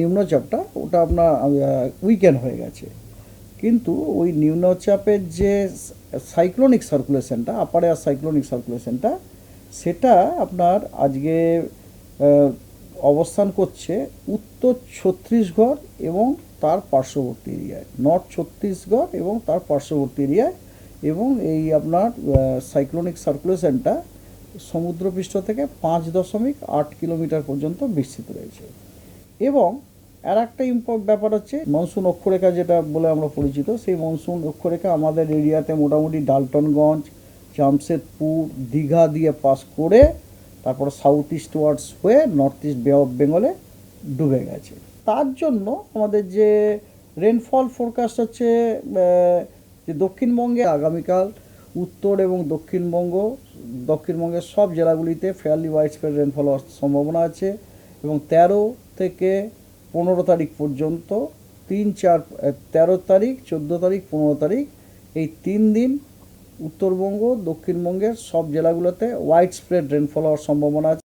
নিম্নচাপটা, ওটা আপনার উইকেন্ড হয়ে গেছে। কিন্তু ওই নিম্নচাপের যে সাইক্লোনিক সার্কুলেশনটা আপার এয়ার সাইক্লোনিক সার্কুলেশনটা সেটা আপনার আজকে অবস্থান করছে উত্তর ছত্তিশগড় এবং তার পার্শ্ববর্তী এরিয়ায়। নর্থ ছত্তিশগড় এবং তার পার্শ্ববর্তী এরিয়ায় এবং এই আপনার সাইক্লোনিক সার্কুলেশনটা সমুদ্রপৃষ্ঠ থেকে পাঁচ দশমিক আট কিলোমিটার পর্যন্ত বিস্তৃত রয়েছে। এবং আর একটা ইম্পর্ট ব্যাপার হচ্ছে মনসুন অক্ষরেখা যেটা বলে আমরা পরিচিত, সেই মনসুন অক্ষরেখা আমাদের এরিয়াতে মোটামুটি ডালটনগঞ্জ, জামশেদপুর, দীঘা দিয়ে পাস করে তারপর সাউথ ইস্ট ওয়ার্ডস হয়ে নর্থ ইস্ট বে অফ বেঙ্গলে ডুবে গেছে। তার জন্য আমাদের যে রেনফল ফোরকাস্ট হচ্ছে যে দক্ষিণবঙ্গে আগামীকাল উত্তর এবং দক্ষিণবঙ্গ, দক্ষিণবঙ্গের সব জেলাগুলিতে ফেয়ারলি ওয়াইড স্প্রেড রেনফল হওয়ার সম্ভাবনা আছে এবং তেরো থেকে পনেরো তারিখ পর্যন্ত, তিন, চার তেরো তারিখ, চোদ্দ তারিখ, পনেরো তারিখ, এই তিন দিন উত্তরবঙ্গ, দক্ষিণবঙ্গের সব জেলাগুলোতে ওয়াইড স্প্রেড রেনফল হওয়ার সম্ভাবনা আছে।